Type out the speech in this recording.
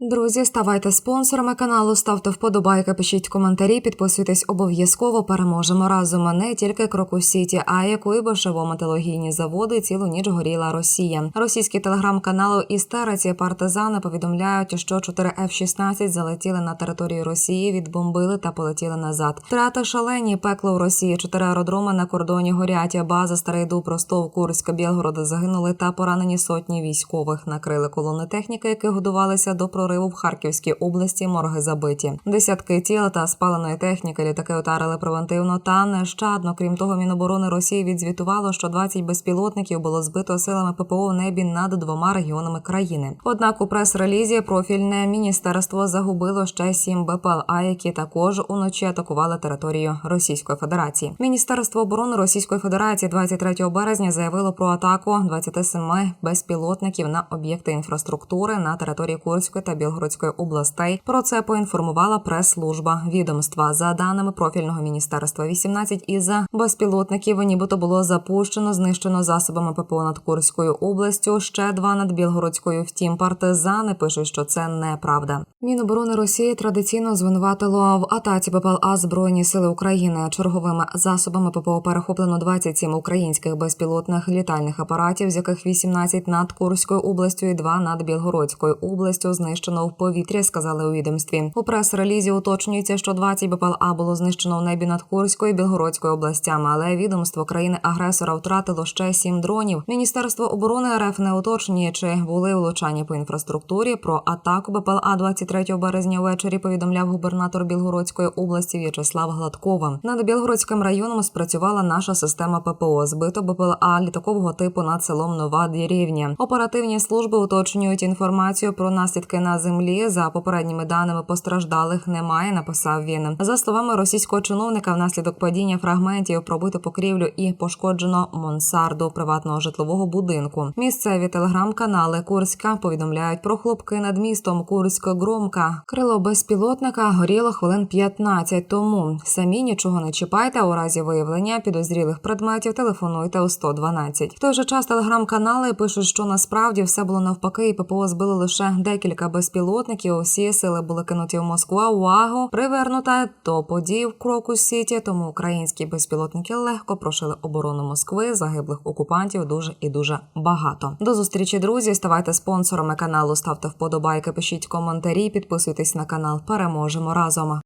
Друзі, ставайте спонсорами каналу, ставте вподобайки, пишіть коментарі, підписуйтесь обов'язково. Переможемо разом. Не тільки Крокус Сіті, а якої бошево-металургійні заводи цілу ніч горіла Росія. Російські телеграм-канали «Істериці» партизани повідомляють, що 4 F-16 залетіли на територію Росії, відбомбили та полетіли назад. Втрати шалені пекло в Росії. Чотири аеродроми на кордоні горять. База Старий Дуб, Ростов, Курськ, Білгород загинули та поранені сотні військових. Накрили колони техніки, які годувалися до прориву в Харківській області. Морги забиті. Десятки тіл та спаленої техніки літаки ударили превентивно та нещадно. Крім того, Міноборони Росії відзвітувало, що 20 безпілотників було збито силами ППО в небі над двома регіонами країни. Однак у прес-релізі профільне міністерство загубило ще сім БПЛА, які також уночі атакували територію Російської Федерації. Міністерство оборони Російської Федерації 23 березня заявило про атаку 27 безпілотників на об'єкти інфраструктури на території Курської та Білгородської областей. Про це поінформувала прес-служба відомства. За даними профільного міністерства, 18 із безпілотників нібито було запущено, знищено засобами ППО над Курською областю. Ще два над Білгородською. Втім, партизани пишуть, що це неправда. Міноборони Росії традиційно звинуватило в атаці БПЛА Збройні сили України. Черговими засобами ППО перехоплено 27 українських безпілотних літальних апаратів, з яких 18 над Курською областю і 2 над Білгородською областю знищено в повітрі. Сказали у відомстві. У прес-релізі уточнюється, що 20 БПЛА було знищено в небі над Курською і Білгородською областями, але відомство країни-агресора втратило ще 7 дронів. Міністерство оборони РФ не уточнює, чи були влучання по інфраструктурі. Про атаку БПЛА 23 березня ввечері повідомляв губернатор Білгородської області В'ячеслав Гладкова. Над Білгородським районом спрацювала наша система ППО. Збито БПЛА літакового типу над селом Нова Дірівня. Оперативні служби уточнюють інформацію про наслідки на землі. За попередніми даними постраждалих немає. Написав він за словами російського чиновника. Внаслідок падіння фрагментів пробито покрівлю і пошкоджено монсарду приватного житлового будинку. Місцеві телеграм-канали Курська повідомляють про хлопки над містом Курсько-Громка. Крило безпілотника горіло хвилин 15 тому. Самі нічого не чіпайте. У разі виявлення підозрілих предметів телефонуйте у 112. В той же час телеграм-канали пишуть, що насправді все було навпаки, і ППО збили лише декілька безпілотників. Усі сили були кинуті в Москву. Увагу привернута до подій в кроку Сіті. Тому українські безпілотники легко прошили оборону Москви. Загиблих окупантів дуже і дуже багато. До зустрічі, друзі. Ставайте спонсорами каналу, ставте вподобайки, пишіть коментарі, підписуйтесь на канал. Переможемо разом.